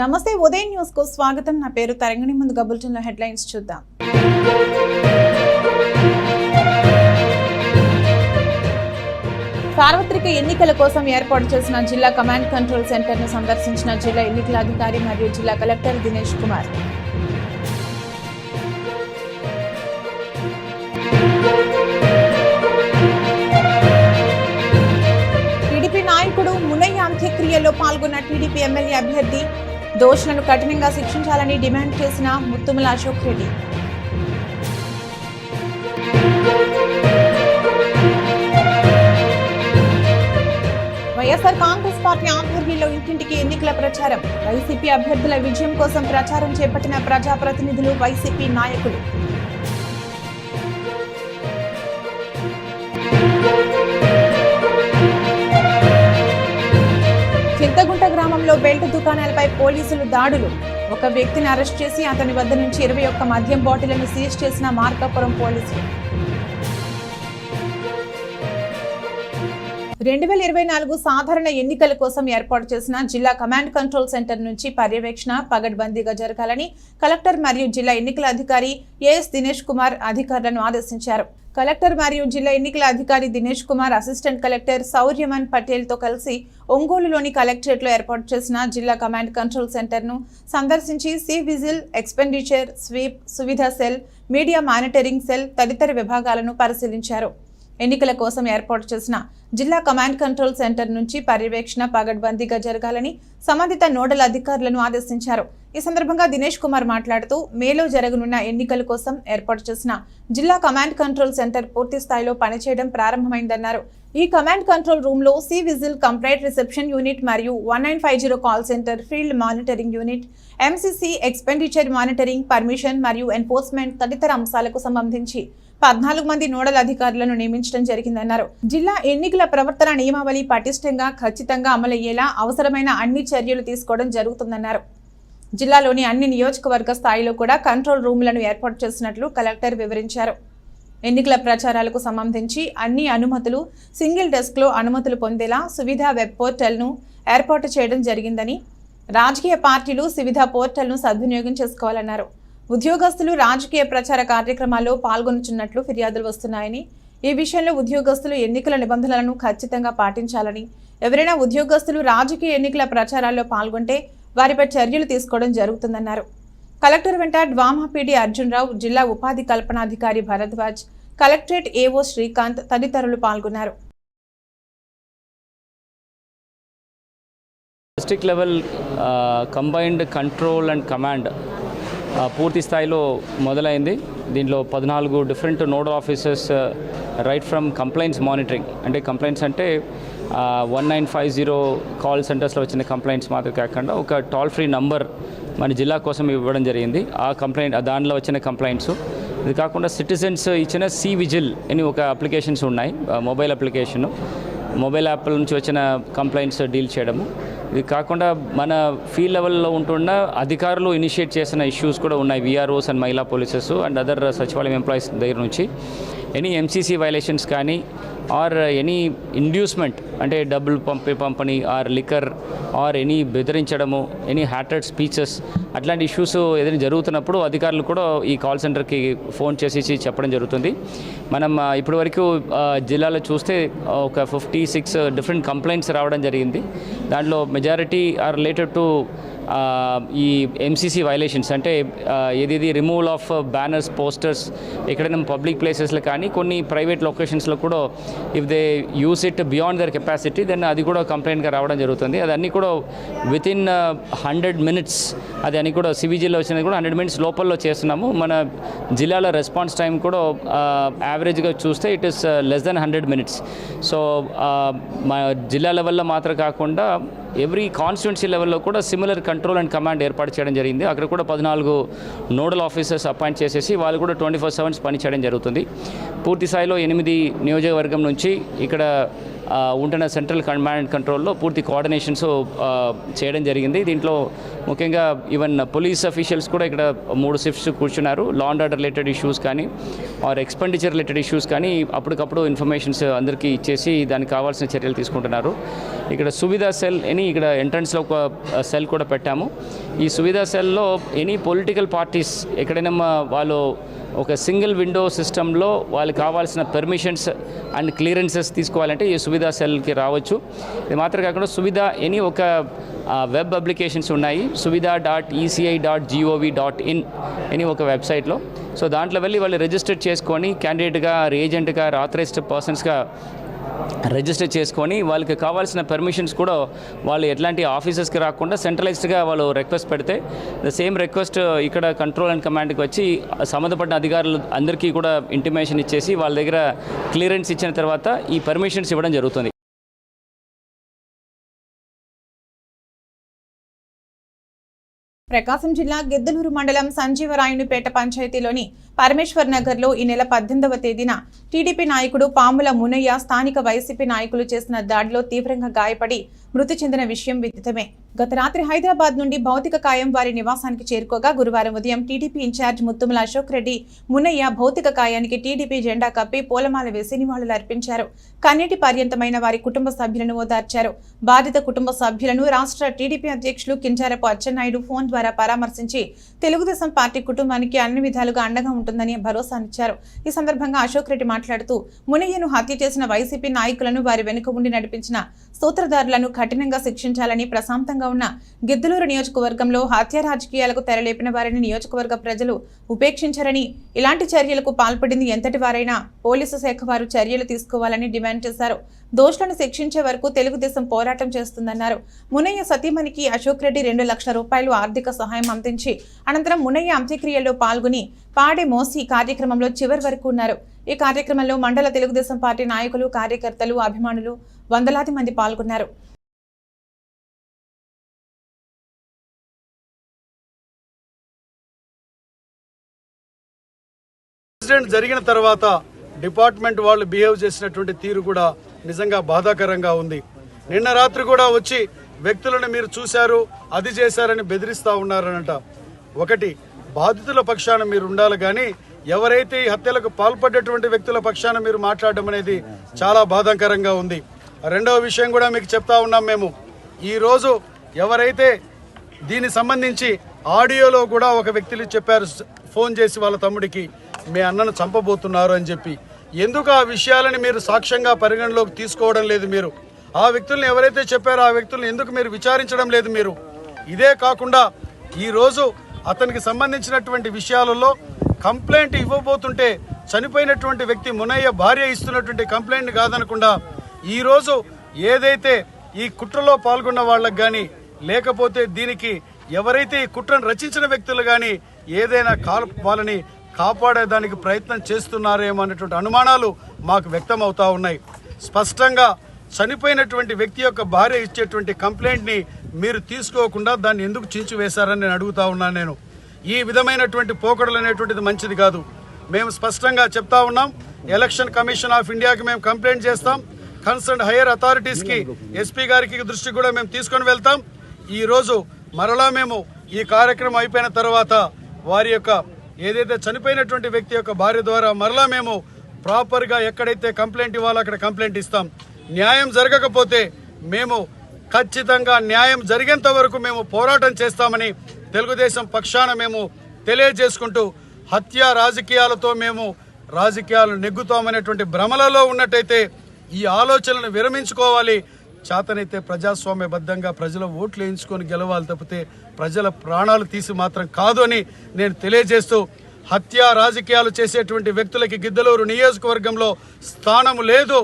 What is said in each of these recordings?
నమస్తే ఉదయం న్యూస్కు స్వాగతం. నా పేరు తరంగిణి. ముందుగా బులెటిన్లో హెడ్లైన్స్ చూద్దాం. సార్వత్రిక ఎన్నికల కోసం ఏర్పాటు చేసిన జిల్లా కమాండ్ కంట్రోల్ సెంటర్ను సందర్శించిన జిల్లా ఎన్నికల అధికారి మరియు జిల్లా కలెక్టర్ దినేష్ కుమార్. టీడీపీ నాయకుడు మునయ్య అంత్యక్రియల్లో పాల్గొన్న టీడీపీ ఎమ్మెల్యే అభ్యర్థి దోషులను కఠినంగా శిక్షించాలని డిమాండ్ చేసిన ముత్తుముల అశోక్ రెడ్డి. వైఎస్ఆర్ కాంగ్రెస్ పార్టీ ఆధ్వర్యంలో ఇంటింటికి ఎన్నికల ప్రచారం. వైసీపీ అభ్యర్థుల విజయం కోసం ప్రచారం చేపట్టిన ప్రజాప్రతినిధులు వైసీపీ నాయకులు. చింతగుంట గ్రామంలో బెల్ట్ దుకాణాలపై పోలీసులు దాడులు. ఒక వ్యక్తిని అరెస్ట్ చేసి అతని వద్ద నుంచి ఇరవై ఒక్క మద్యం బాటిళ్ళను సీజ్ చేసిన మార్కాపురం పోలీసులు. రెండు వేల ఇరవై నాలుగు సాధారణ ఎన్నికల కోసం ఏర్పాటు చేసిన జిల్లా కమాండ్ కంట్రోల్ సెంటర్ నుంచి పర్యవేక్షణ పగడ్బందీగా జరగాలని కలెక్టర్ మరియు జిల్లా ఎన్నికల అధికారి ఏఎస్ దినేష్ కుమార్ అధికారులను ఆదేశించారు. కలెక్టర్ మరియు జిల్లా ఎన్నికల అధికారి దినేష్ కుమార్ అసిస్టెంట్ కలెక్టర్ సౌర్యమన్ పటేల్తో కలిసి ఒంగోలులోని కలెక్టరేట్లో ఏర్పాటు చేసిన జిల్లా కమాండ్ కంట్రోల్ సెంటర్ను సందర్శించి C vigil expenditure SVEEP Suvidha cell media monitoring cell తదితర విభాగాలను పరిశీలించారు. ఎన్నికల కోసం ఏర్పాటు చేసిన జిల్లా కమాండ్ కంట్రోల్ సెంటర్ నుంచి పర్యవేక్షణ పగడ్బందీగా జరగాలని సంబంధిత నోడల్ అధికారులను ఆదేశించారు. ఈ సందర్భంగా దినేష్ కుమార్ మాట్లాడుతూ మేలో జరగనున్న ఎన్నికల కోసం ఏర్పాటు చేసిన జిల్లా కమాండ్ కంట్రోల్ సెంటర్ పూర్తి స్థాయిలో పనిచేయడం ప్రారంభమైందన్నారు. ఈ కమాండ్ కంట్రోల్ రూమ్లో C vigil complaint reception unit మరియు one nine five zero call centre field monitoring unit MCC expenditure monitoring permission మరియు ఎన్ఫోర్స్మెంట్ తదితర అంశాలకు సంబంధించి పద్నాలుగు మంది నోడల్ అధికారులను నియమించడం జరిగిందన్నారు. జిల్లా ఎన్నికల ప్రవర్తన నియమావళి పటిష్టంగా ఖచ్చితంగా అమలయ్యేలా అవసరమైన అన్ని చర్యలు తీసుకోవడం జరుగుతుందన్నారు. జిల్లాలోని అన్ని నియోజకవర్గ స్థాయిలో కూడా కంట్రోల్ రూములను ఏర్పాటు చేసినట్లు కలెక్టర్ వివరించారు. ఎన్నికల ప్రచారాలకు సంబంధించి అన్ని అనుమతులు సింగిల్ డెస్క్లో అనుమతులు పొందేలా సువిధ వెబ్ పోర్టల్ను ఏర్పాటు చేయడం జరిగిందని రాజకీయ పార్టీలు సువిధ పోర్టల్ను సద్వినియోగం చేసుకోవాలన్నారు. ఉద్యోగస్తులు రాజకీయ ప్రచార కార్యక్రమాల్లో పాల్గొనుచున్నట్లు ఫిర్యాదులు వస్తున్నాయని ఈ విషయంలో ఉద్యోగస్తులు ఎన్నికల నిబంధనలను ఖచ్చితంగా పాటించాలని ఎవరైనా ఉద్యోగస్తులు రాజకీయ ఎన్నికల ప్రచారాల్లో పాల్గొంటే వారిపై చర్యలు తీసుకోవడం జరుగుతుందన్నారు. కలెక్టర్ వెంట డ్వామాపీడి అర్జున్రావు జిల్లా ఉపాధి కల్పనాధికారి భరద్వాజ్ కలెక్టరేట్ ఏవో శ్రీకాంత్ తదితరులు పాల్గొన్నారు. District level combined control and command పూర్తి స్థాయిలో మొదలైంది. దీంట్లో పద్నాలుగు different nodal officers right from complaints monitoring అంటే కంప్లైంట్స్ అంటే one nine five zero call సెంటర్స్లో వచ్చిన కంప్లైంట్స్ మాత్రం కాకుండా ఒక టోల్ ఫ్రీ నంబర్ మన జిల్లా కోసం ఇవ్వడం జరిగింది. ఆ కంప్లైంట్ దానిలో వచ్చిన కంప్లైంట్స్ ఇది కాకుండా సిటిజన్స్ ఇచ్చిన సి విజిల్ అని ఒక అప్లికేషన్స్ ఉన్నాయి మొబైల్ అప్లికేషను మొబైల్ యాప్ నుంచి వచ్చిన కంప్లైంట్స్ డీల్ చేయడము. ఇది కాకుండా మన ఫీల్డ్ లెవెల్లో ఉంటున్న అధికారులు ఇనిషియేట్ చేసిన ఇష్యూస్ కూడా ఉన్నాయి. VROs and Mahila polices and other Sachivalayam employees దగ్గర నుంచి. ఎనీ ఎంసీసీ వైలేషన్స్ కానీ ఆర్ ఎనీ ఇండ్యూస్మెంట్ అంటే డబ్బులు పంపే పంపని ఆర్ లిక్కర్ ఆర్ ఎనీ బెదిరించడము ఎనీ హ్యాటెడ్ స్పీచెస్ అట్లాంటి ఇష్యూస్ ఏదైనా జరుగుతున్నప్పుడు అధికారులు కూడా ఈ కాల్ సెంటర్కి ఫోన్ చేసేసి చెప్పడం జరుగుతుంది. మనం ఇప్పటివరకు ఇప్పటి వరకు జిల్లాలో చూస్తే ఒక ఫిఫ్టీ సిక్స్ డిఫరెంట్ కంప్లైంట్స్ రావడం జరిగింది. దాంట్లో మెజారిటీ ఆర్ రిలేటెడ్ టు ఈ ఎంసీసీ వైలేషన్స్ అంటే ఆ, ఏది రిమూవల్ ఆఫ్ బ్యానర్స్ పోస్టర్స్ ఎక్కడైనా పబ్లిక్ ప్లేసెస్లో కానీ కొన్ని ప్రైవేట్ లొకేషన్స్లో కూడా if they use it beyond their capacity then అది కూడా కంప్లైంట్గా రావడం జరుగుతుంది. అది కూడా విత్ ఇన్ హండ్రెడ్ మినిట్స్ అది అన్ని కూడా సివిజీలో వచ్చినది కూడా హండ్రెడ్ మినిట్స్ లోపల్లో చేస్తున్నాము. మన జిల్లాలో రెస్పాన్స్ టైం కూడా యావరేజ్గా చూస్తే it is less than hundred minutes so మా జిల్లా లెవెల్లో మాత్రం కాకుండా ఎవ్రీ కాన్స్టిట్యున్సీ లెవెల్లో కూడా సిమిలర్ కంట్రోల్ అండ్ కమాండ్ ఏర్పాటు చేయడం జరిగింది. అక్కడ కూడా పద్నాలుగు నోడల్ ఆఫీసర్స్ అపాయింట్ చేసేసి వాళ్ళు కూడా ట్వంటీ ఫోర్ సెవెన్స్ పని చేయడం జరుగుతుంది. పూర్తి స్థాయిలో ఎనిమిది నియోజకవర్గం నుంచి ఇక్కడ ఉంటున్న సెంట్రల్ కమాండ్ కంట్రోల్లో పూర్తి కోఆర్డినేషన్స్ చేయడం జరిగింది. దీంట్లో ముఖ్యంగా ఈవెన్ పోలీస్ అఫీషియల్స్ కూడా ఇక్కడ మూడు షిఫ్ట్స్ కూర్చున్నారు. Law and order related issues కానీ ఆర్ ఎక్స్పెండిచర్ రిలేటెడ్ ఇష్యూస్ కానీ అప్పటికప్పుడు ఇన్ఫర్మేషన్స్ అందరికీ ఇచ్చేసి దానికి కావాల్సిన చర్యలు తీసుకుంటున్నారు. ఇక్కడ సువిధా సెల్ అని ఇక్కడ ఎంట్రన్స్లో ఒక సెల్ కూడా పెట్టాము. ఈ సువిధా సెల్లో ఎనీ పొలిటికల్ పార్టీస్ ఎక్కడైనా వాళ్ళు ఒక సింగిల్ విండో సిస్టంలో వాళ్ళకి కావాల్సిన పర్మిషన్స్ అండ్ క్లియరెన్సెస్ తీసుకోవాలంటే ఈ సువిధా సెల్కి రావచ్చు. ఇది మాత్రం కాకుండా సువిధ ఎనీ ఒక వెబ్ అప్లికేషన్స్ ఉన్నాయి. Suvidha dot ECI dot GOV dot in అని ఒక వెబ్సైట్లో. సో దాంట్లో వెళ్ళి వాళ్ళు రిజిస్టర్ చేసుకొని క్యాండిడేట్గా ఏజెంట్గా ఆథరైజ్డ్ పర్సన్స్గా రిజిస్టర్ చేసుకొని వాళ్ళకి కావాల్సిన పర్మిషన్స్ కూడా వాళ్ళు ఎట్లాంటి ఆఫీసెస్కి రాకుండా సెంట్రలైజ్డ్గా వాళ్ళు రిక్వెస్ట్ పెడితే ద సేమ్ రిక్వెస్ట్ ఇక్కడ కంట్రోల్ అండ్ కమాండ్కి వచ్చి సంబంధపడిన అధికారులు అందరికీ కూడా ఇంటిమేషన్ ఇచ్చేసి వాళ్ళ దగ్గర క్లియరెన్స్ ఇచ్చిన తర్వాత ఈ పర్మిషన్స్ ఇవ్వడం జరుగుతుంది. ప్రకాశం జిల్లా గిద్దలూరు మండలం సంజీవరాయునిపేట పంచాయతీలోని పరమేశ్వర్ నగర్లో ఈ నెల పద్దెనిమిదవ తేదీన టీడీపీ నాయకుడు పాముల మునయ్య స్థానిక వైసీపీ నాయకులు చేసిన దాడిలో తీవ్రంగా గాయపడి మృతి చెందిన విషయం విదితమే. గత రాత్రి హైదరాబాద్ నుండి భౌతిక కాయం వారి నివాసానికి చేరుకోగా గురువారం ఉదయం టీడీపీ ఇన్ఛార్జ్ ముత్తుమల అశోక్ రెడ్డి మునయ్య భౌతిక కాయానికి టీడీపీ జెండా కప్పి పూలమాల వేసి నివాళులు అర్పించారు. కన్నీటి పర్యంతమైన వారి కుటుంబ సభ్యులను ఓదార్చారు. బాధిత కుటుంబ సభ్యులను రాష్ట్ర టీడీపీ అధ్యక్షులు కింజారపు అచ్చెన్నాయుడు ఫోన్ ద్వారా పరామర్శించి తెలుగుదేశం పార్టీ కుటుంబానికి అన్ని విధాలుగా అండగా ఉంటుందని భరోసానిచ్చారు ఈ సందర్భంగా అశోక్ రెడ్డి మాట్లాడుతూ మునయ్యను హత్య చేసిన వైసీపీ నాయకులను వారి వెనుక ఉండి నడిపించిన సూత్రధారులను కఠినంగా శిక్షించాలని ప్రశాంతంగా ఉన్న గిద్దలూరు నియోజకవర్గంలో హత్య రాజకీయాలకు తెరలేపిన వారిని నియోజకవర్గ ప్రజలు ఉపేక్షించారని ఇలాంటి చర్యలకు పాల్పడింది ఎంతటి వారైనా పోలీసు శాఖ వారు చర్యలు తీసుకోవాలని డిమాండ్ చేశారు. దోషులను శిక్షించే వరకు తెలుగుదేశం పోరాటం చేస్తుందన్నారు. మునయ్య సతీమణికి అశోక్ రెడ్డి రెండు లక్షల రూపాయలు ఆర్థిక సహాయం అందించి అనంతరం మునయ్య అంత్యక్రియల్లో పాల్గొని పాడే మోసి కార్యక్రమంలో చివరి వరకు ఉన్నారు. ఈ కార్యక్రమంలో మండల తెలుగుదేశం పార్టీ నాయకులు కార్యకర్తలు అభిమానులు వందలాది మంది పాల్గొన్నారు. ఇన్సిడెంట్ జరిగిన తర్వాత డిపార్ట్మెంట్ వాళ్ళు బిహేవ్ చేసినటువంటి తీరు కూడా నిజంగా బాధాకరంగా ఉంది. నిన్న రాత్రి కూడా వచ్చి వ్యక్తులను మీరు చూశారు అది చేశారని బెదిరిస్తూ ఉన్నారనంట. ఒకటి బాధితుల పక్షాన మీరు ఉండాలి కానీ ఎవరైతే ఈ హత్యలకు పాల్పడ్డటువంటి వ్యక్తుల పక్షాన మీరు మాట్లాడడం అనేది చాలా బాధాకరంగా ఉంది. రెండవ విషయం కూడా మీకు చెప్తా ఉన్నాం మేము. ఈరోజు ఎవరైతే దీనికి సంబంధించి ఆడియోలో కూడా ఒక వ్యక్తులు చెప్పారు ఫోన్ చేసి వాళ్ళ తమ్ముడికి. మీ అన్నను చంపబోతున్నారు అని చెప్పి. ఎందుకు ఆ విషయాలని మీరు సాక్ష్యంగా పరిగణలోకి తీసుకోవడం లేదు మీరు? ఆ వ్యక్తులను ఎవరైతే చెప్పారో ఆ వ్యక్తులను ఎందుకు మీరు విచారించడం లేదు మీరు? ఇదే కాకుండా ఈరోజు అతనికి సంబంధించినటువంటి విషయాలలో కంప్లైంట్ ఇవ్వబోతుంటే చనిపోయినటువంటి వ్యక్తి మునయ్య భార్య ఇస్తున్నటువంటి కంప్లైంట్ కాదనకుండా ఈరోజు ఏదైతే ఈ కుట్రలో పాల్గొన్న వాళ్ళకు కానీ లేకపోతే దీనికి ఎవరైతే ఈ కుట్రను రచించిన వ్యక్తులు కానీ ఏదైనా కాల్ వాళ్ళని కాపాడేదానికి ప్రయత్నం చేస్తున్నారేమో అనేటువంటి అనుమానాలు మాకు వ్యక్తం అవుతూ ఉన్నాయి. స్పష్టంగా చనిపోయినటువంటి వ్యక్తి యొక్క భార్య ఇచ్చేటువంటి కంప్లైంట్ని మీరు తీసుకోకుండా దాన్ని ఎందుకు చీల్చివేశారని నేను అడుగుతా ఉన్నాను నేను. ఈ విధమైనటువంటి పోకడలు అనేటువంటిది మంచిది కాదు. మేము స్పష్టంగా చెప్తా ఉన్నాం ఎలక్షన్ కమిషన్ ఆఫ్ ఇండియాకి మేము కంప్లైంట్ చేస్తాం కన్సర్న్ హైయర్ అథారిటీస్కి ఎస్పీ గారికి దృష్టికి కూడా మేము తీసుకొని వెళ్తాం. ఈరోజు మరలా మేము ఈ కార్యక్రమం అయిపోయిన తర్వాత వారి యొక్క ఏదైతే చనిపోయినటువంటి వ్యక్తి యొక్క భార్య ద్వారా మరలా మేము ప్రాపర్గా ఎక్కడైతే కంప్లైంట్ ఇవ్వాలో అక్కడ కంప్లైంట్ ఇస్తాం. న్యాయం జరగకపోతే మేము ఖచ్చితంగా న్యాయం జరిగేంత వరకు మేము పోరాటం చేస్తామని తెలుగుదేశం పక్షాన మేము తెలియజేసుకుంటూ హత్య రాజకీయాలతో మేము రాజకీయాలు నెగ్గుతామనేటువంటి భ్రమలలో ఉన్నట్టయితే ఈ ఆలోచనను విరమించుకోవాలి. చేతనైతే ప్రజాస్వామ్యబద్ధంగా ప్రజల ఓట్లు వేయించుకొని గెలవాలి తప్పితే ప్రజల ప్రాణాలు తీసి మాత్రం కాదు అని నేను తెలియజేస్తూ హత్య రాజకీయాలు చేసేటువంటి వ్యక్తులకి గిద్దలూరు నియోజకవర్గంలో స్థానం లేదు.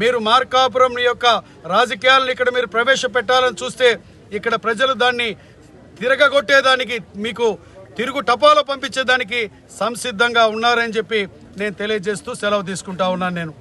మీరు మార్కాపురం యొక్క రాజకీయాలను ఇక్కడ మీరు ప్రవేశపెట్టాలని చూస్తే ఇక్కడ ప్రజలు దాన్ని తిరగగొట్టేదానికి మీకు తిరుగు టపాలో పంపించేదానికి సంసిద్ధంగా ఉన్నారని చెప్పి నేను తెలియజేస్తూ సెలవు తీసుకుంటా ఉన్నాను నేను.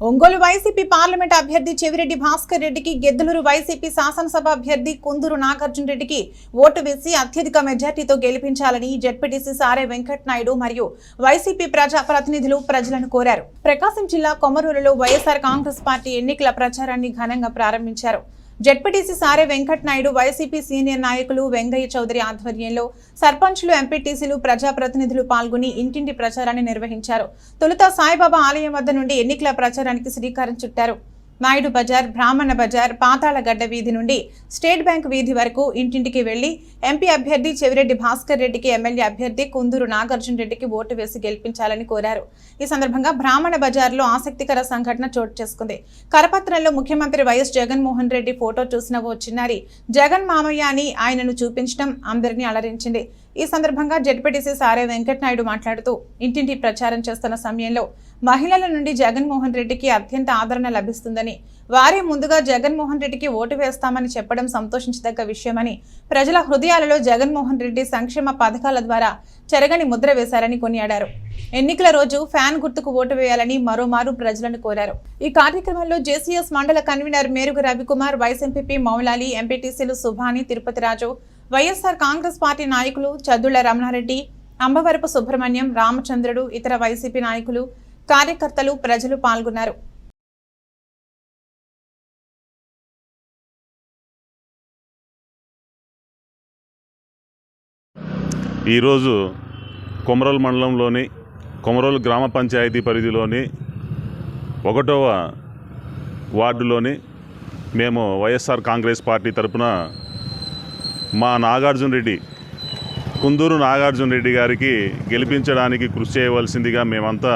ఒంగోలు వైసీపీ పార్లమెంట్ అభ్యర్థి చెవిరెడ్డి భాస్కర్ రెడ్డికి గెద్దలూరు వైసీపీ శాసనసభ అభ్యర్థి కుందూరు నాగార్జున రెడ్డికి ఓటు వేసి అత్యధిక మెజార్టీతో గెలిపించాలని జెడ్పీటీసీ సారే వెంకట్ నాయుడు మరియు వైసీపీ ప్రజా ప్రతినిధులు ప్రజలను కోరారు. ప్రకాశం జిల్లా కొమరూరులో వైఎస్ఆర్ కాంగ్రెస్ పార్టీ ఎన్నికల ప్రచారాన్ని ఘనంగా ప్రారంభించారు. జడ్పీటీసీ సారే వెంకట్ నాయుడు వైసీపీ సీనియర్ నాయకులు వెంగయ్య చౌదరి ఆధ్వర్యంలో సర్పంచ్లు ఎంపీటీసీలు ప్రజాప్రతినిధులు పాల్గొని ఇంటింటి ప్రచారాన్ని నిర్వహించారు. తొలుత సాయిబాబా ఆలయం వద్ద నుండి ఎన్నికల ప్రచారానికి శ్రీకారం చుట్టారు. నాయుడు బజార్ బ్రాహ్మణ బజార్ పాతాళగడ్డ వీధి నుండి స్టేట్ బ్యాంక్ వీధి వరకు ఇంటింటికి వెళ్ళి ఎంపీ అభ్యర్థి చెవిరెడ్డి భాస్కర్ రెడ్డికి ఎమ్మెల్యే అభ్యర్థి కుందూరు నాగార్జున రెడ్డికి ఓటు వేసి గెలిపించాలని కోరారు. ఈ సందర్భంగా బ్రాహ్మణ బజార్లో ఆసక్తికర సంఘటన చోటు చేసుకుంది. కరపత్రంలో ముఖ్యమంత్రి వైఎస్ జగన్మోహన్ రెడ్డి ఫోటో చూసిన ఓ చిన్నారి జగన్ మామయ్య అని ఆయనను చూపించడం అందరినీ అలరించింది. ఈ సందర్భంగా జడ్పీటీసీ సారే వెంకటనాయుడు మాట్లాడుతూ ఇంటింటి ప్రచారం చేస్తున్న సమయంలో మహిళల నుండి జగన్మోహన్ రెడ్డికి అత్యంత ఆదరణ లభిస్తుందని వారే ముందుగా జగన్మోహన్ రెడ్డికి ఓటు వేస్తామని చెప్పడం సంతోషించదగ్గ విషయమని ప్రజల హృదయాలలో జగన్మోహన్ రెడ్డి సంక్షేమ పథకాల ద్వారా చెరగని ముద్ర వేశారని కొనియాడారు. ఎన్నికల రోజు ఫ్యాన్ గుర్తుకు ఓటు వేయాలని మరోమారు ప్రజలను కోరారు. ఈ కార్యక్రమంలో జేసీఎస్ మండల convener Merugu Ravikumar vice MPP Moulali ఎంపీటీసీలు సుభాని తిరుపతి రాజు వైఎస్ఆర్ కాంగ్రెస్ పార్టీ నాయకులు చద్దుళ్ళ రమణారెడ్డి అంబవరపు సుబ్రహ్మణ్యం రామచంద్రుడు ఇతర వైసీపీ నాయకులు కార్యకర్తలు ప్రజలు పాల్గొన్నారు. ఈరోజు కొమరోలు మండలంలోని కొమరోలు గ్రామ పంచాయతీ పరిధిలోని ఒకటవ వార్డులోని మేము వైఎస్ఆర్ కాంగ్రెస్ పార్టీ తరపున మా నాగార్జున రెడ్డి కుందూరు నాగార్జున రెడ్డి గారికి గెలిపించడానికి కృషి చేయవలసిందిగా మేమంతా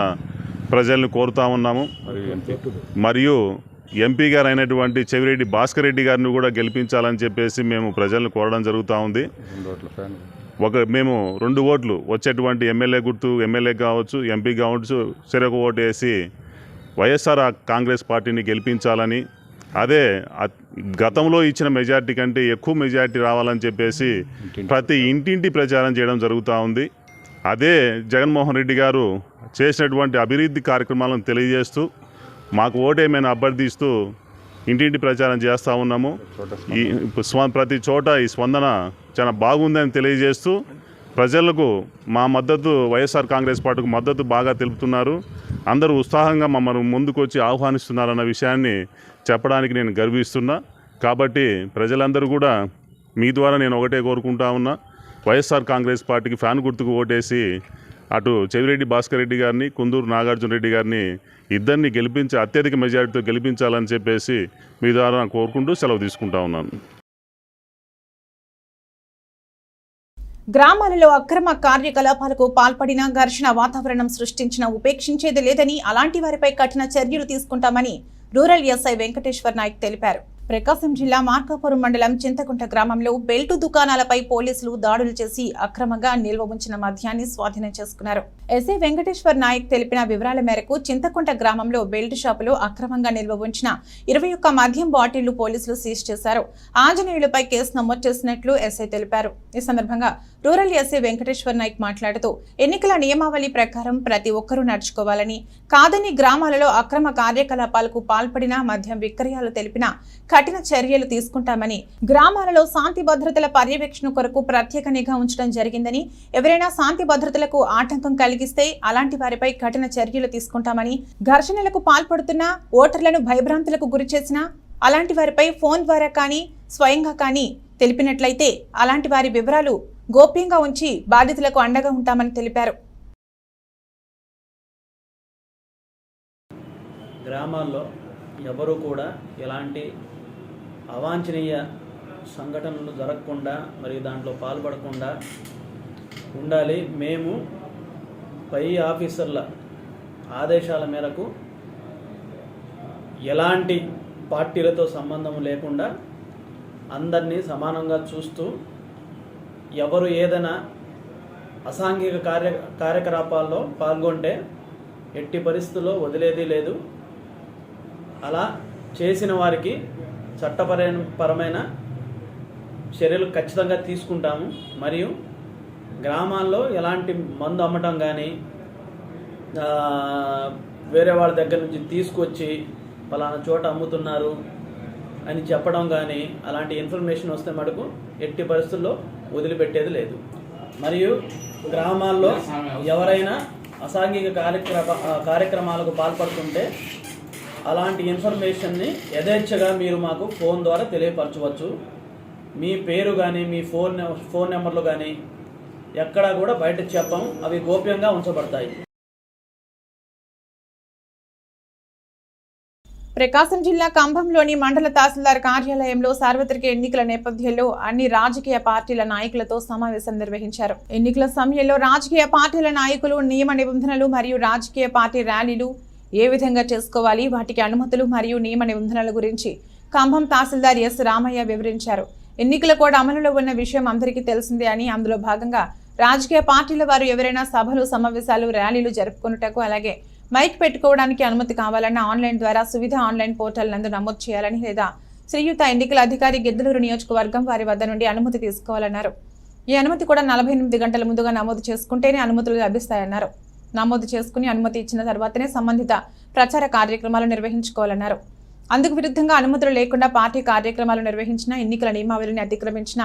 ప్రజల్ని కోరుతా ఉన్నాము. మరియు ఎంపీ గారు అయినటువంటి చెవిరెడ్డి భాస్కర్ రెడ్డి గారిని కూడా గెలిపించాలని చెప్పేసి మేము ప్రజల్ని కోరడం జరుగుతూ ఉంది. ఒక మేము రెండు ఓట్లు వచ్చేటువంటి ఎమ్మెల్యే గుర్తు ఎమ్మెల్యే కావచ్చు ఎంపీ కావచ్చు చెరొక ఓటు వేసి వైఎస్ఆర్ కాంగ్రెస్ పార్టీని గెలిపించాలని అదే గతంలో ఇచ్చిన మెజార్టీ కంటే ఎక్కువ మెజార్టీ రావాలని చెప్పేసి ప్రతి ఇంటింటి ప్రచారం చేయడం జరుగుతూ ఉంది. అదే జగన్మోహన్ రెడ్డి గారు చేసినటువంటి అభివృద్ధి కార్యక్రమాలను తెలియజేస్తూ మాకు ఓటేమైనా అభ్యర్థిస్తూ ఇంటింటి ప్రచారం చేస్తూ ఉన్నాము. ఈ ప్రతి చోట ఈ స్పందన చాలా బాగుందని తెలియజేస్తూ ప్రజలకు మా మద్దతు వైఎస్ఆర్ కాంగ్రెస్ పార్టీకి మద్దతు బాగా తెలుపుతున్నారు. అందరూ ఉత్సాహంగా మమ్మల్ని ముందుకు వచ్చి ఆహ్వానిస్తున్నారన్న విషయాన్ని చెప్పడానికి నేను గర్విస్తున్నా. కాబట్టి ప్రజలందరూ కూడా మీ ద్వారా నేను ఒకటే కోరుకుంటా ఉన్నా. వైఎస్ఆర్ కాంగ్రెస్ పార్టీకి ఫ్యాన్ గుర్తుకు ఓటేసి అటు చెవిరెడ్డి భాస్కర్ రెడ్డి గారిని కుందూరు నాగార్జున రెడ్డి గారిని ఇద్దరిని గెలిపించి అత్యధిక మెజారిటీతో గెలిపించాలని చెప్పేసి మీ ద్వారా కోరుకుంటూ సెలవు తీసుకుంటా ఉన్నాను. గ్రామాలలో అక్రమ కార్యకలాపాలకు పాల్పడిన ఘర్షణ వాతావరణం సృష్టించిన ఉపేక్షించేది లేదని అలాంటి వారిపై కఠిన చర్యలు తీసుకుంటామని రూరల్ ఎస్ఐ వెంకటేశ్వర్ నాయక్ తెలిపారు. ప్రకాశం జిల్లా మార్కాపురం మండలం చింతకుంట గ్రామంలో బెల్టు దుకాణాలపై పోలీసులు దాడులు చేసి అక్రమంగా నిల్వ ఉంచిన మద్యాన్ని స్వాధీనం చేసుకున్నారు. ఎస్ఐ వెంకటేశ్వర్ నాయక్ తెలిపిన వివరాల మేరకు చింతకుంట గ్రామంలో బెల్ట్ షాపులో అక్రమంగా నిల్వ ఉంచిన ఇరవై ఒక్క మద్యం బాటిళ్ళు పోలీసులు సీజ్ చేశారు. ఆంజనేయులపై కేసు నమోదు చేసినట్లు ఎస్ఐ తెలిపారు. ఈ సందర్భంగా రూరల్ ఎస్ఐ వెంకటేశ్వర్ నాయక్ మాట్లాడుతూ ఎన్నికల నియమావళి ప్రకారం ప్రతి ఒక్కరూ నడుచుకోవాలని కాదని గ్రామాలలో అక్రమ కార్యకలాపాలకు పాల్పడిన మద్యం విక్రయాలు తెలిపిన కఠిన చర్యలు తీసుకుంటామని గ్రామాలలో శాంతి భద్రతల పర్యవేక్షణ కొరకు ప్రత్యేక నిఘా ఉంచడం జరిగిందని ఎవరైనా శాంతి భద్రతలకు ఆటంకం కలిగిస్తే అలాంటి వారిపై కఠిన చర్యలు తీసుకుంటామని ఘర్షణలకు పాల్పడుతున్న ఓటర్లను భయభ్రాంతులకు గురిచేసిన అలాంటి వారిపై ఫోన్ ద్వారా కానీ స్వయంగా కానీ తెలిపినట్లయితే అలాంటి వారి వివరాలు గోప్యంగా ఉంచి బాధితులకు అండగా ఉంటామని తెలిపారు. గ్రామాల్లో ఎవరు కూడా ఎలాంటి అవాంఛనీయ సంఘటనలు జరగకుండా మరియు దాంట్లో పాల్పడకుండా ఉండాలి. మేము పై ఆఫీసర్ల ఆదేశాల మేరకు ఎలాంటి పార్టీలతో సంబంధం లేకుండా అందరినీ సమానంగా చూస్తూ ఎవరు ఏదైనా అసాంఘిక కార్య కార్యకలాపాల్లో పాల్గొంటే ఎట్టి పరిస్థితుల్లో వదిలేది లేదు. అలా చేసిన వారికి చట్టపరమైన పరమైన చర్యలు ఖచ్చితంగా తీసుకుంటాము. మరియు గ్రామాల్లో ఎలాంటి మందు అమ్మటం కానీ వేరే వాళ్ళ దగ్గర నుంచి తీసుకొచ్చి పలానా చోట అమ్ముతున్నారు అని చెప్పడం కానీ అలాంటి ఇన్ఫర్మేషన్ వస్తే మటుకు ఎట్టి పరిస్థితుల్లో వదిలిపెట్టేది లేదు. మరియు గ్రామాల్లో ఎవరైనా అసాంఘిక కార్యక్రమ కార్యక్రమాలకు పాల్పడుతుంటే అలాంటి ఇన్ఫర్మేషన్ని యథేచ్ఛగా మీరు మాకు ఫోన్ ద్వారా తెలియపరచవచ్చు. మీ పేరు కానీ మీ ఫోన్ ఫోన్ నెంబర్లు కానీ ఎక్కడా కూడా బయట చెప్పం. అవి గోప్యంగా ఉంచబడతాయి. ప్రకాశం జిల్లా కంభంలోని మండల తహసీల్దార్ కార్యాలయంలో సార్వత్రిక ఎన్నికల నేపథ్యంలో అన్ని రాజకీయ పార్టీల నాయకులతో సమావేశం నిర్వహించారు. ఎన్నికల సమయంలో రాజకీయ పార్టీల నాయకులు నియమ నిబంధనలు మరియు రాజకీయ పార్టీ ర్యాలీలు ఏ విధంగా చేసుకోవాలి వాటికి అనుమతులు మరియు నియమ నిబంధనల గురించి కంభం తహసీల్దార్ ఎస్ రామయ్య వివరించారు. ఎన్నికల కోడ్ అమలులో ఉన్న విషయం అందరికీ తెలిసిందే అని అందులో భాగంగా రాజకీయ పార్టీల వారు ఎవరైనా సభలు సమావేశాలు ర్యాలీలు జరుపుకున్నటకు అలాగే మైక్ పెట్టుకోవడానికి అనుమతి కావాలన్న ఆన్లైన్ ద్వారా సువిధ ఆన్లైన్ పోర్టల్ నందు నమోదు చేయాలని లేదా శ్రీయుత ఎన్నికల అధికారి గిద్దలూరు నియోజకవర్గం వారి వద్ద నుండి అనుమతి తీసుకోవాలన్నారు. ఈ అనుమతి కూడా నలభై ఎనిమిది గంటల ముందుగా నమోదు చేసుకుంటేనే అనుమతులు లభిస్తాయన్నారు. నమోదు చేసుకుని అనుమతి ఇచ్చిన తర్వాతనే సంబంధిత ప్రచార కార్యక్రమాలు నిర్వహించుకోవాలన్నారు. అందుకు విరుద్ధంగా అనుమతులు లేకుండా పార్టీ కార్యక్రమాలు నిర్వహించిన ఎన్నికల నియమావళిని అతిక్రమించిన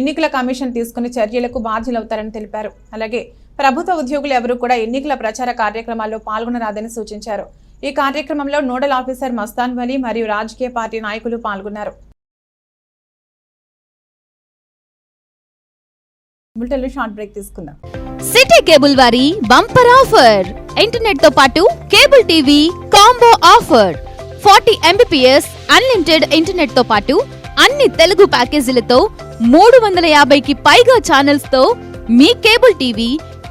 ఎన్నికల కమిషన్ తీసుకుని చర్యలకు బాధ్యులవుతారని తెలిపారు. అలాగే ప్రభుత్వ ఉద్యోగులు ఎవరూ కూడా ఎన్నికల ప్రచార కార్యక్రమాల్లో పాల్గొనరాదని సూచించారు. ఈ కార్యక్రమంలో నోడల్ ఆఫీసర్ మస్తాన్ వలీ మరియు రాజకీయ పార్టీ నాయకులు పాల్గొన్నారు. షార్ట్ బ్రేక్ తీసుకుందాం. సిటీ కేబుల్ వారి బంపర్ ఆఫర్. ఇంటర్నెట్తో పాటు cable TV combo offer. Forty Mbps unlimited ఇంటర్నెట్తో పాటు అన్ని తెలుగు ప్యాకేజీలతో మూడు వందల యాభైకి పైగా ఛానల్స్తో మీ కేబుల్ టీవీ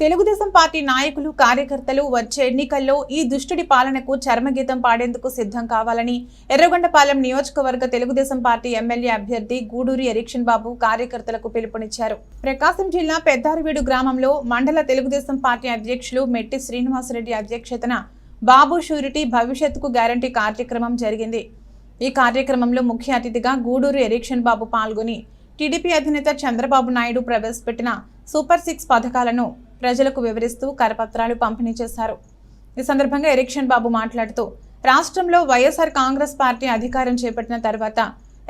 Telugudesam party నాయకులు కార్యకర్తలు వచ్చే ఎన్నికల్లో ఈ దుష్టుడి పాలనకు చర్మగీతం పాడేందుకు సిద్ధం కావాలని ఎర్రగొండపాలెం నియోజకవర్గ తెలుగుదేశం పార్టీ ఎమ్మెల్యే అభ్యర్థి గూడూరి ఎరిక్షన్ బాబు కార్యకర్తలకు పిలుపునిచ్చారు. ప్రకాశం జిల్లా పెద్దారివీడు గ్రామంలో మండల తెలుగుదేశం పార్టీ అధ్యక్షులు మెట్టి శ్రీనివాసరెడ్డి అధ్యక్షతన బాబు షూరిటీ భవిష్యత్తుకు గ్యారంటీ కార్యక్రమం జరిగింది. ఈ కార్యక్రమంలో ముఖ్య అతిథిగా గూడూరు ఎరిక్షన్ బాబు పాల్గొని టీడీపీ అధినేత చంద్రబాబు నాయుడు ప్రవేశపెట్టిన సూపర్ సిక్స్ పథకాలను ప్రజలకు వివరిస్తూ కరపత్రాలు పంపిణీ చేశారు. ఈ సందర్భంగా ఎరిక్షన్ బాబు మాట్లాడుతూ రాష్ట్రంలో వైఎస్ఆర్ కాంగ్రెస్ పార్టీ అధికారం చేపట్టిన తర్వాత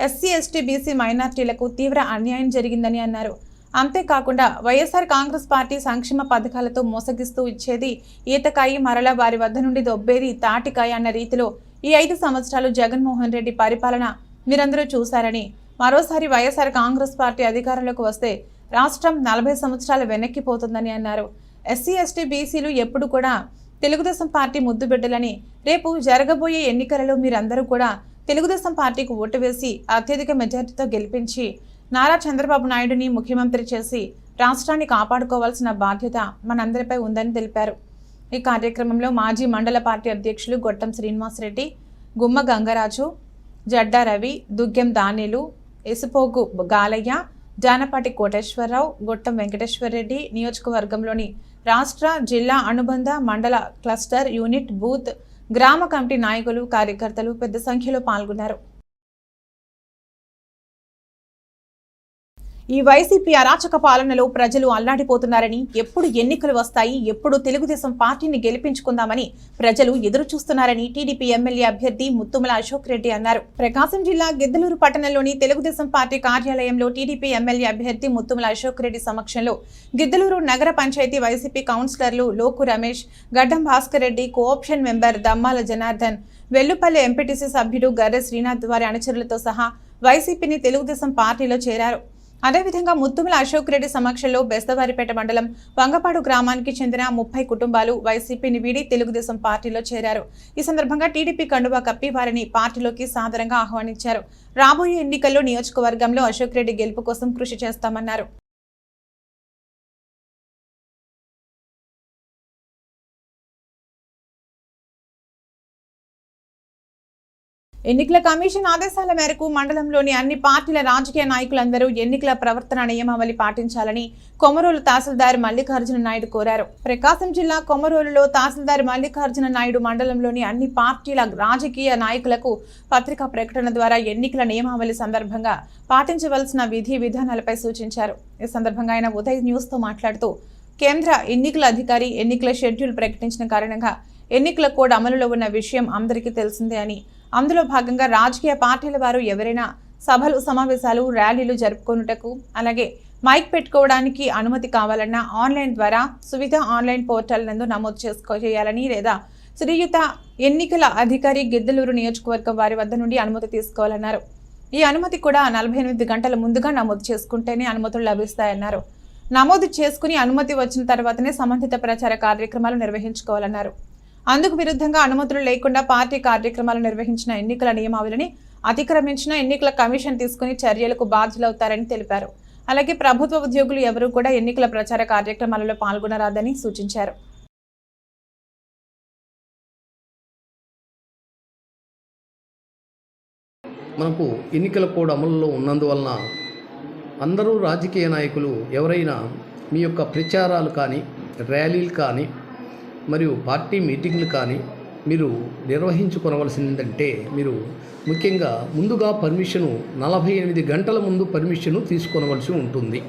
ఎస్సీ ఎస్టీ బీసీ మైనార్టీలకు తీవ్ర అన్యాయం జరిగిందని అన్నారు. అంతేకాకుండా వైఎస్ఆర్ కాంగ్రెస్ పార్టీ సంక్షేమ పథకాలతో మోసగిస్తూ ఇచ్చేది ఈతకాయి మరల వారి వద్ద నుండి దొబ్బేది తాటికాయ అన్న రీతిలో ఈ ఐదు సంవత్సరాలు జగన్మోహన్ రెడ్డి పరిపాలన మీరందరూ చూశారని మరోసారి వైఎస్ఆర్ కాంగ్రెస్ పార్టీ అధికారంలోకి వస్తే రాష్ట్రం నలభై సంవత్సరాలు వెనక్కిపోతుందని అన్నారు. ఎస్సీ ఎస్టీ బీసీలు ఎప్పుడు కూడా తెలుగుదేశం పార్టీ ముద్దు బిడ్డలని రేపు జరగబోయే ఎన్నికలలో మీరందరూ కూడా తెలుగుదేశం పార్టీకి ఓటు వేసి అత్యధిక మెజార్టీతో గెలిపించి నారా చంద్రబాబు నాయుడుని ముఖ్యమంత్రి చేసి రాష్ట్రాన్ని కాపాడుకోవాల్సిన బాధ్యత మనందరిపై ఉందని తెలిపారు. ఈ కార్యక్రమంలో మాజీ మండల పార్టీ అధ్యక్షులు గొట్టం శ్రీనివాసరెడ్డి గుమ్మ గంగరాజు జడ్డా రవి దుగ్గెం దానిలు ఎసుపోగు గాలయ్య జానపాటి కోటేశ్వరరావు గొట్టం వెంకటేశ్వరరెడ్డి నియోజకవర్గంలోని రాష్ట్ర జిల్లా అనుబంధ మండల క్లస్టర్ యూనిట్ బూత్ గ్రామ కమిటీ నాయకులు కార్యకర్తలు పెద్ద సంఖ్యలో పాల్గొన్నారు. ఈ వైసీపీ అరాచక పాలనలో ప్రజలు అల్లాడిపోతున్నారని ఎప్పుడు ఎన్నికలు వస్తాయి ఎప్పుడు తెలుగుదేశం పార్టీని గెలిపించుకుందామని ప్రజలు ఎదురు చూస్తున్నారని టీడీపీ ఎమ్మెల్యే అభ్యర్థి ముత్తుమల అశోక్ రెడ్డి అన్నారు. ప్రకాశం జిల్లా గిద్దలూరు పట్టణంలోని తెలుగుదేశం పార్టీ కార్యాలయంలో టీడీపీ ఎమ్మెల్యే అభ్యర్థి ముత్తుమల అశోక్ రెడ్డి సమక్షంలో గిద్దలూరు నగర పంచాయతీ వైసీపీ కౌన్సిలర్లు Loku Ramesh Gaddam Bhaskar Reddy cooption member Dammala Janardhan Vellupalli MPTC సభ్యుడు గర్రె శ్రీనాథ్ వారి అనుచరులతో సహా వైసీపీని తెలుగుదేశం పార్టీలో చేరారు. అదేవిధంగా ముత్తుమల అశోక్ రెడ్డి సమక్షంలో బెస్తవారిపేట మండలం వంగపాడు గ్రామానికి చెందిన ముప్పై కుటుంబాలు వైసీపీని వీడి తెలుగుదేశం పార్టీలో చేరారు. ఈ సందర్భంగా టీడీపీ కండువా కప్పి వారిని పార్టీలోకి సాదరంగా ఆహ్వానించారు. రాబోయే ఎన్నికల్లో నియోజకవర్గంలో అశోక్ రెడ్డి గెలుపు కోసం కృషి చేస్తామన్నారు. ఎన్నికల కమిషన్ ఆదేశాల మేరకు మండలంలోని అన్ని పార్టీల రాజకీయ నాయకులందరూ ఎన్నికల ప్రవర్తన నియమావళి పాటించాలని కొమరోలు తహసీల్దార్ మల్లికార్జున నాయుడు కోరారు. ప్రకాశం జిల్లా కొమరోలులో తహసీల్దార్ మల్లికార్జున నాయుడు మండలంలోని అన్ని పార్టీల రాజకీయ నాయకులకు పత్రికా ప్రకటన ద్వారా ఎన్నికల నియమావళి సందర్భంగా పాటించవలసిన విధి విధానాలపై సూచించారు. ఈ సందర్భంగా ఆయన ఉదయ్ న్యూస్తో మాట్లాడుతూ కేంద్ర ఎన్నికల అధికారి ఎన్నికల షెడ్యూల్ ప్రకటించిన కారణంగా ఎన్నికల కోడ్ అమలులో ఉన్న విషయం అందరికీ తెలిసిందే అని అందులో భాగంగా రాజకీయ పార్టీల వారు ఎవరైనా సభలు సమావేశాలు ర్యాలీలు జరుపుకొనుటకు అలాగే మైక్ పెట్టుకోవడానికి అనుమతి కావాలన్నా ఆన్లైన్ ద్వారా సువిధ ఆన్లైన్ పోర్టల్ నందు నమోదు చేసుకో చేయాలని లేదా శ్రీయుత ఎన్నికల అధికారి గిద్దలూరు నియోజకవర్గం వారి వద్ద నుండి అనుమతి తీసుకోవాలన్నారు. ఈ అనుమతి కూడా నలభై ఎనిమిది గంటల ముందుగా నమోదు చేసుకుంటేనే అనుమతులు లభిస్తాయన్నారు. నమోదు చేసుకుని అనుమతి వచ్చిన తర్వాతనే సంబంధిత ప్రచార కార్యక్రమాలు నిర్వహించుకోవాలన్నారు. అందుకు విరుద్ధంగా అనుమతులు లేకుండా పార్టీ కార్యక్రమాలు నిర్వహించిన ఎన్నికల నియమావళిని అతిక్రమించిన ఎన్నికల కమిషన్ తీసుకుని చర్యలకు బాధ్యులవుతారని తెలిపారు. అలాగే ప్రభుత్వ ఉద్యోగులు ఎవరూ కూడా ఎన్నికల ప్రచార కార్యక్రమాలలో పాల్గొనరాదని సూచించారు. మనకు ఎన్నికల కోడ్ అమలులో ఉన్నందువలన అందరూ రాజకీయ నాయకులు ఎవరైనా మీ యొక్క ప్రచారాలు కానీ ర్యాలీలు కానీ మరియు పార్టీ మీటింగ్లు కానీ మీరు నిర్వహించుకోవలసిందంటే మీరు ముఖ్యంగా ముందుగా పర్మిషను నలభై ఎనిమిది గంటల ముందు పర్మిషను తీసుకొనవలసి ఉంటుంది.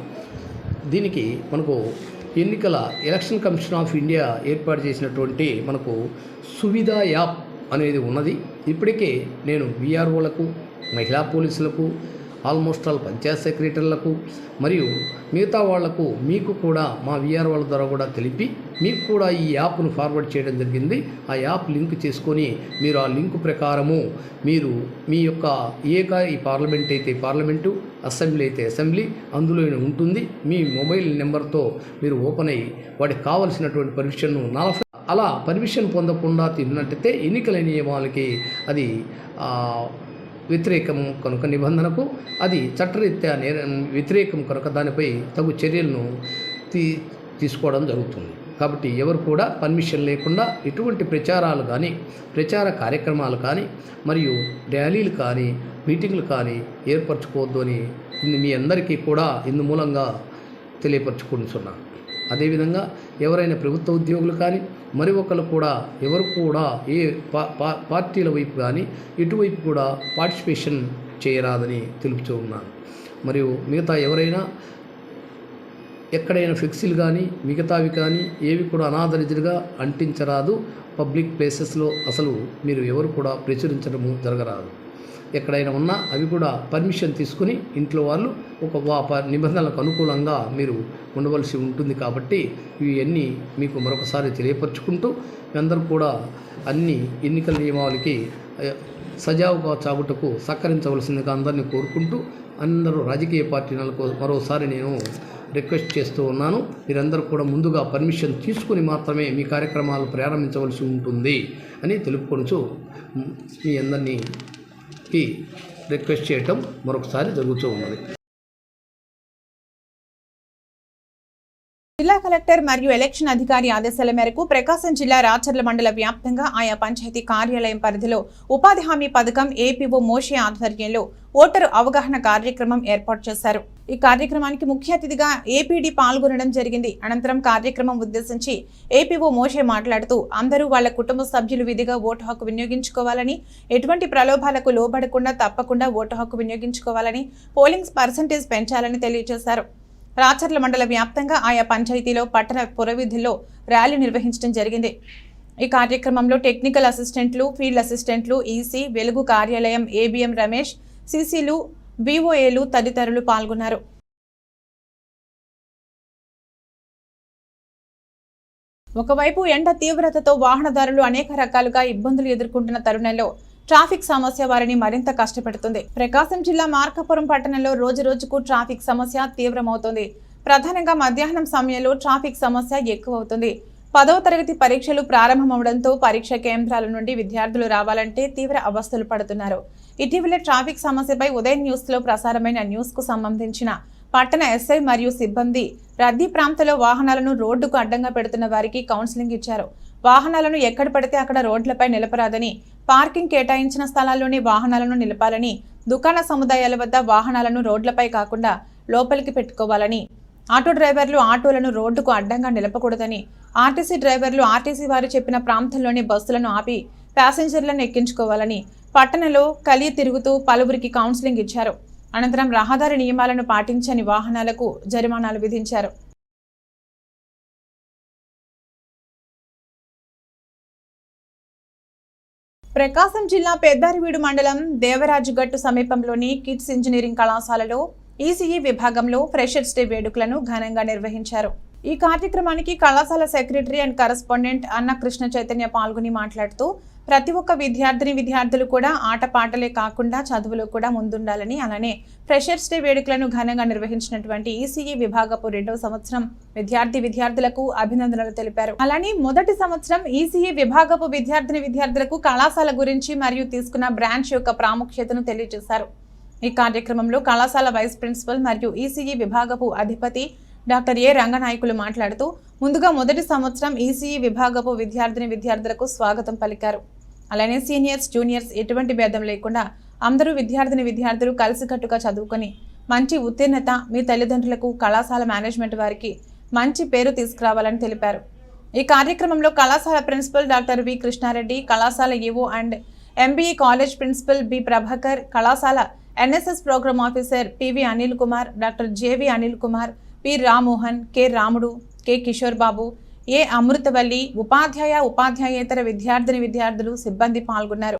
దీనికి మనకు ఎన్నికల ఎలక్షన్ కమిషన్ ఆఫ్ ఇండియా ఏర్పాటు చేసినటువంటి మనకు సువిధ యాప్ అనేది ఉన్నది. ఇప్పటికే నేను విఆర్ఓలకు మహిళా పోలీసులకు ఆల్మోస్ట్ ఆల్ పంచాయత్ సెక్రటరీలకు మరియు మిగతా వాళ్ళకు మీకు కూడా మా విఆర్ వాళ్ళ ద్వారా కూడా తెలిపి మీకు కూడా ఈ యాప్ను ఫార్వర్డ్ చేయడం జరిగింది. ఆ యాప్ లింక్ చేసుకొని మీరు ఆ లింక్ ప్రకారము మీరు మీ యొక్క ఏక ఈ పార్లమెంట్ అయితే పార్లమెంటు అసెంబ్లీ అయితే అసెంబ్లీ అందులోనే ఉంటుంది. మీ మొబైల్ నెంబర్తో మీరు ఓపెన్ అయ్యి వాటికి కావలసినటువంటి పర్మిషన్ను నలభై అలా పర్మిషన్ పొందకుండా తిన్నట్టయితే ఎన్నికల నియమాలకి అది వ్యతిరేకము వ్యతిరేకం కనుక నిబంధనకు అది చట్టరీత్యా నేర వ్యతిరేకం కనుక దానిపై తగు చర్యలను తీ తీసుకోవడం జరుగుతుంది. కాబట్టి ఎవరు కూడా పర్మిషన్ లేకుండా ఎటువంటి ప్రచారాలు కానీ ప్రచార కార్యక్రమాలు కానీ మరియు ర్యాలీలు కానీ మీటింగ్లు కానీ ఏర్పరచుకోవద్దు అని మీ అందరికీ కూడా ఇందు మూలంగా తెలియపరచుకుంటున్నాను. అదేవిధంగా ఎవరైనా ప్రభుత్వ ఉద్యోగులు కానీ మరి ఒకరు కూడా ఎవరు కూడా ఏ పా పా- పార్టీల వైపు కానీ ఇటువైపు కూడా పార్టిసిపేషన్ చేయరాదని తెలుపుతూ ఉన్నాను. మరియు మిగతా ఎవరైనా ఎక్కడైనా ఫ్లెక్సీలు కానీ మిగతావి కానీ ఏవి కూడా అనాథరిజులుగా అంటించరాదు. పబ్లిక్ ప్లేసెస్లో అసలు మీరు ఎవరు కూడా ప్రచురించడము జరగరాదు. ఎక్కడైనా ఉన్నా అవి కూడా పర్మిషన్ తీసుకుని ఇంట్లో వాళ్ళు ఒక వా- ప- నిబంధనలకు అనుకూలంగా మీరు ఉండవలసి ఉంటుంది కాబట్టి ఇవన్నీ మీకు మరొకసారి తెలియపరుచుకుంటూ మీ అందరూ కూడా అన్ని ఎన్నికల నియమావళికి సజావుగా చాగుటకు సహకరించవలసిందిగా అందరినీ కోరుకుంటూ అందరూ రాజకీయ పార్టీలకు మరోసారి నేను రిక్వెస్ట్ చేస్తూ ఉన్నాను. మీరందరూ కూడా ముందుగా పర్మిషన్ తీసుకుని మాత్రమే మీ కార్యక్రమాలు ప్రారంభించవలసి ఉంటుంది అని తెలుపుకొనుచు మీ అందరినీ కి రిక్వెస్ట్ చేయటం మరొకసారి జరుగుతూ ఉన్నది. జిల్లా కలెక్టర్ మరియు ఎలక్షన్ అధికారి ఆదేశాల మేరకు ప్రకాశం జిల్లా రాచర్ల మండల వ్యాప్తంగా ఆయా పంచాయతీ కార్యాలయం పరిధిలో ఉపాధి హామీ పథకం ఏపీఓ మోషే ఆధ్వర్యంలో ఓటరు అవగాహన కార్యక్రమం ఏర్పాటు చేశారు. ఈ కార్యక్రమానికి ముఖ్య అతిథిగా ఏపీడీ పాల్గొనడం జరిగింది. అనంతరం కార్యక్రమం ఉద్దేశించి ఏపీఓ మోషే మాట్లాడుతూ అందరూ వాళ్ళ కుటుంబ సభ్యులు విధిగా ఓటు హక్కు వినియోగించుకోవాలని ఎటువంటి ప్రలోభాలకు లోబడకుండా తప్పకుండా ఓటు హక్కు వినియోగించుకోవాలని పోలింగ్ పర్సంటేజ్ పెంచాలని తెలియజేశారు. రాచర్ల మండల వ్యాప్తంగా ఆయా పంచాయతీలో పట్టణ పురవీధుల్లో ర్యాలీ నిర్వహించడం జరిగింది. ఈ కార్యక్రమంలో టెక్నికల్ అసిస్టెంట్లు ఫీల్డ్ అసిస్టెంట్లు ఈసీ వెలుగు కార్యాలయం ఏబిఎం రమేష్ సిసిలు బీఓఏలు తదితరులు పాల్గొన్నారు. ఒకవైపు ఎండ తీవ్రతతో వాహనదారులు అనేక రకాలుగా ఇబ్బందులు ఎదుర్కొంటున్న తరుణంలో ట్రాఫిక్ సమస్య వారిని మరింత కష్టపెడుతుంది. ప్రకాశం జిల్లా మార్కాపురం పట్టణంలో రోజు రోజుకు ట్రాఫిక్ సమస్య తీవ్రమవుతుంది. ప్రధానంగా మధ్యాహ్నం సమయంలో ట్రాఫిక్ సమస్య ఎక్కువ అవుతుంది పదవ తరగతి పరీక్షలు ప్రారంభమవడంతో పరీక్ష కేంద్రాల నుండి విద్యార్థులు రావాలంటే తీవ్ర అవస్థలు పడుతున్నారు. ఇటీవల ట్రాఫిక్ సమస్యపై ఉదయం న్యూస్లో ప్రసారమైన న్యూస్కు సంబంధించిన పట్టణ ఎస్ఐ మరియు సిబ్బంది రద్దీ ప్రాంతంలో వాహనాలను రోడ్డుకు అడ్డంగా పెడుతున్న వారికి కౌన్సిలింగ్ ఇచ్చారు. వాహనాలను ఎక్కడ పడితే అక్కడ రోడ్లపై నిలపరాదని పార్కింగ్ కేటాయించిన స్థలాల్లోనే వాహనాలను నిలపాలని దుకాణ సముదాయాల వద్ద వాహనాలను రోడ్లపై కాకుండా లోపలికి పెట్టుకోవాలని ఆటో డ్రైవర్లు ఆటోలను రోడ్డుకు అడ్డంగా నిలపకూడదని ఆర్టీసీ డ్రైవర్లు ఆర్టీసీ వారు చెప్పిన ప్రాంతంలోని బస్సులను ఆపి ప్యాసింజర్లను ఎక్కించుకోవాలని పట్టణంలో కలిగి తిరుగుతూ పలువురికి కౌన్సిలింగ్ ఇచ్చారు. అనంతరం రహదారి నియమాలను పాటించని వాహనాలకు జరిమానాలు విధించారు. ప్రకాశం జిల్లా పెద్దారివీడు మండలం దేవరాజుగట్టు సమీపంలోని కిడ్స్ ఇంజనీరింగ్ కళాశాలలో ఈసీఈ విభాగంలో ఫ్రెషర్స్ డే వేడుకలను ఘనంగా నిర్వహించారు. ఈ కార్యక్రమానికి కళాశాల సెక్రటరీ అండ్ కరస్పాండెంట్ అన్న కృష్ణ చైతన్య పాల్గొని మాట్లాడుతూ ప్రతి ఒక్క విద్యార్థిని విద్యార్థులు కూడా ఆటపాటలే కాకుండా చదువులో కూడా ముందుండాలని అలానే ఫ్రెషర్స్ డే వేడుకలను ఘనంగా నిర్వహించినటువంటి ఈసీఈ విభాగపు రెండవ సంవత్సరం విద్యార్థి విద్యార్థులకు అభినందనలు తెలిపారు. అలానే మొదటి సంవత్సరం ఈసీఈ విభాగపు విద్యార్థిని విద్యార్థులకు కళాశాల గురించి మరియు తీసుకున్న బ్రాంచ్ యొక్క ప్రాముఖ్యతను తెలియజేశారు. ఈ కార్యక్రమంలో కళాశాల వైస్ ప్రిన్సిపల్ మరియు ఈసీఈ విభాగపు అధిపతి డాక్టర్ ఏ రంగనాయకులు మాట్లాడుతూ ముందుగా మొదటి సంవత్సరం ఈసీఈ విభాగపు విద్యార్థిని విద్యార్థులకు స్వాగతం పలికారు. అలానే సీనియర్స్ జూనియర్స్ ఎటువంటి భేదం లేకుండా అందరూ విద్యార్థిని విద్యార్థులు కలిసికట్టుగా చదువుకొని మంచి ఉత్తీర్ణత మీ తల్లిదండ్రులకు కళాశాల మేనేజ్మెంట్ వారికి మంచి పేరు తీసుకురావాలని తెలిపారు. ఈ కార్యక్రమంలో కళాశాల ప్రిన్సిపల్ డాక్టర్ వి కృష్ణారెడ్డి కళాశాల EO and MBA college principal B Prabhakar కళాశాల NSS programme officer PV Anil Kumar doctor JV Anil Kumar P Rammohan K Ramudu K Kishore Babu A Amruthavalli ఉపాధ్యాయ ఉపాధ్యాయేతర విద్యార్థిని విద్యార్థులు సిబ్బంది పాల్గొన్నారు.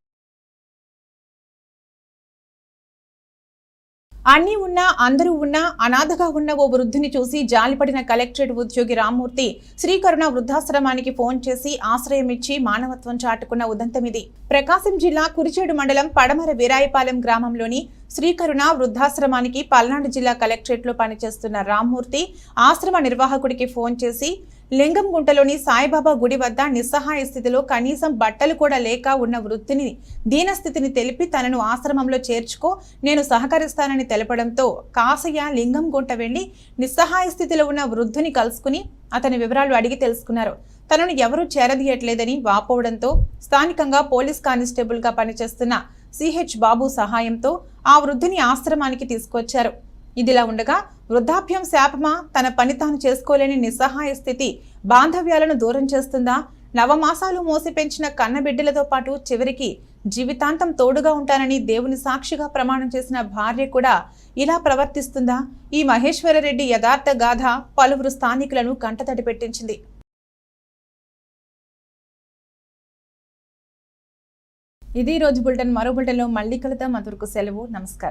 అన్నీ ఉన్నా అందరూ ఉన్నా అనాథగా ఉన్న ఓ వృద్ధుని చూసి జాలిపడిన కలెక్టరేట్ ఉద్యోగి రామ్మూర్తి శ్రీకరుణ వృద్ధాశ్రమానికి ఫోన్ చేసి ఆశ్రయం ఇచ్చి మానవత్వం చాటుకున్న ఉదంతమిది ప్రకాశం జిల్లా కురిచేడు మండలం పడమర వీరాయపాలెం గ్రామంలోని శ్రీకరుణ వృద్ధాశ్రమానికి పల్నాడు జిల్లా కలెక్టరేట్లో పనిచేస్తున్న రామ్మూర్తి ఆశ్రమ నిర్వాహకుడికి ఫోన్ చేసి లింగంగుంటలోని సాయిబాబా గుడి వద్ద నిస్సహాయ స్థితిలో కనీసం బట్టలు కూడా లేక ఉన్న వృత్తిని దీనస్థితిని తెలిపి తనను ఆశ్రమంలో చేర్చుకో నేను సహకరిస్తానని తెలపడంతో కాసయ్య లింగంగుంట వెళ్ళి నిస్సహాయ స్థితిలో ఉన్న వృద్ధుని కలుసుకుని అతని వివరాలు అడిగి తెలుసుకున్నారు. తనను ఎవరూ చేరదీయట్లేదని వాపోవడంతో స్థానికంగా పోలీస్ కానిస్టేబుల్గా పనిచేస్తున్న సిహెచ్ బాబు సహాయంతో ఆ వృద్ధుని ఆశ్రమానికి తీసుకొచ్చారు. ఇదిలా ఉండగా వృద్ధాప్యం శాపమా? తన పని తాను చేసుకోలేని నిస్సహాయ స్థితి బాంధవ్యాలను దూరం చేస్తుందా? నవమాసాలు మోసి పెంచిన కన్నబిడ్డలతో పాటు చివరికి జీవితాంతం తోడుగా ఉంటానని దేవుని సాక్షిగా ప్రమాణం చేసిన భార్య కూడా ఇలా ప్రవర్తిస్తుందా? ఈ మహేశ్వరరెడ్డి యథార్థ గాథ పలువురు స్థానికులను కంటతడి పెట్టించింది. ఇది రోజు బులెటిన్ మరో బులెటిన్లో మళ్ళీ కలుద్దాం. అంతవరకు సెలవు. నమస్కారం.